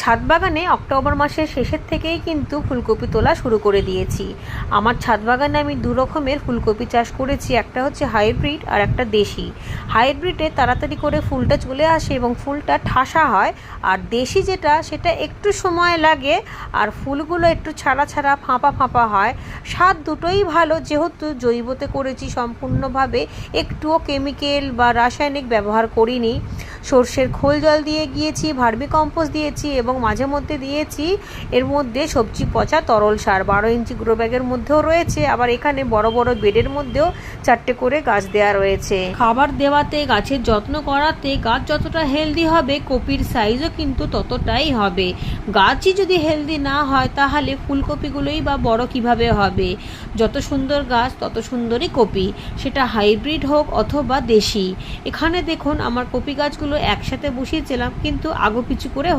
ছাদ বাগানে অক্টোবর মাসের শেষের থেকেই কিন্তু ফুলকপি তোলা শুরু করে দিয়েছি। আমার ছাদ বাগানে আমি দু রকমের ফুলকপি চাষ করেছি, একটা হচ্ছে হাইব্রিড আর একটা দেশি। হাইব্রিডে তাড়াতাড়ি করে ফুলটা চলে আসে এবং ফুলটা ঠাসা হয়, আর দেশি যেটা, সেটা একটু সময় লাগে আর ফুলগুলো একটু ছাড়া ছাড়া ফাঁপা ফাঁপা হয়। স্বাদ দুটোই ভালো, যেহেতু জৈবতে করেছি, সম্পূর্ণভাবে একটুও কেমিক্যাল বা রাসায়নিক ব্যবহার করিনি। সর্ষের খোল জল দিয়ে গিয়েছি, ভার্মি কম্পোস্ট দিয়েছি এবং মাঝে মধ্যে দিয়েছি। এর মধ্যে সবজি, পচা, তরল সার। বারো ইঞ্চি গ্রো ব্যাগের মধ্যেও রয়েছে। আবার এখানে বড় বড় বেডের মধ্যেও চারটে করে গাছ দেওয়া রয়েছে। খাবার দেওয়াতে, গাছের যত্ন করাতে গাছ যতটা হেলদি হবে, কপির সাইজও কিন্তু ততটাই হবে। গাছই যদি হেলদি না হয়, তাহলে ফুলকপিগুলোই বা বড় কীভাবে হবে? যত সুন্দর গাছ, তত সুন্দরই কপি। সেটা হাইব্রিড হোক অথবা দেশি। এখানে দেখুন, আমার কপি গাছগুলো একসাথে বসিয়েছিলাম কিন্তু আগো পিছু করে হয়ে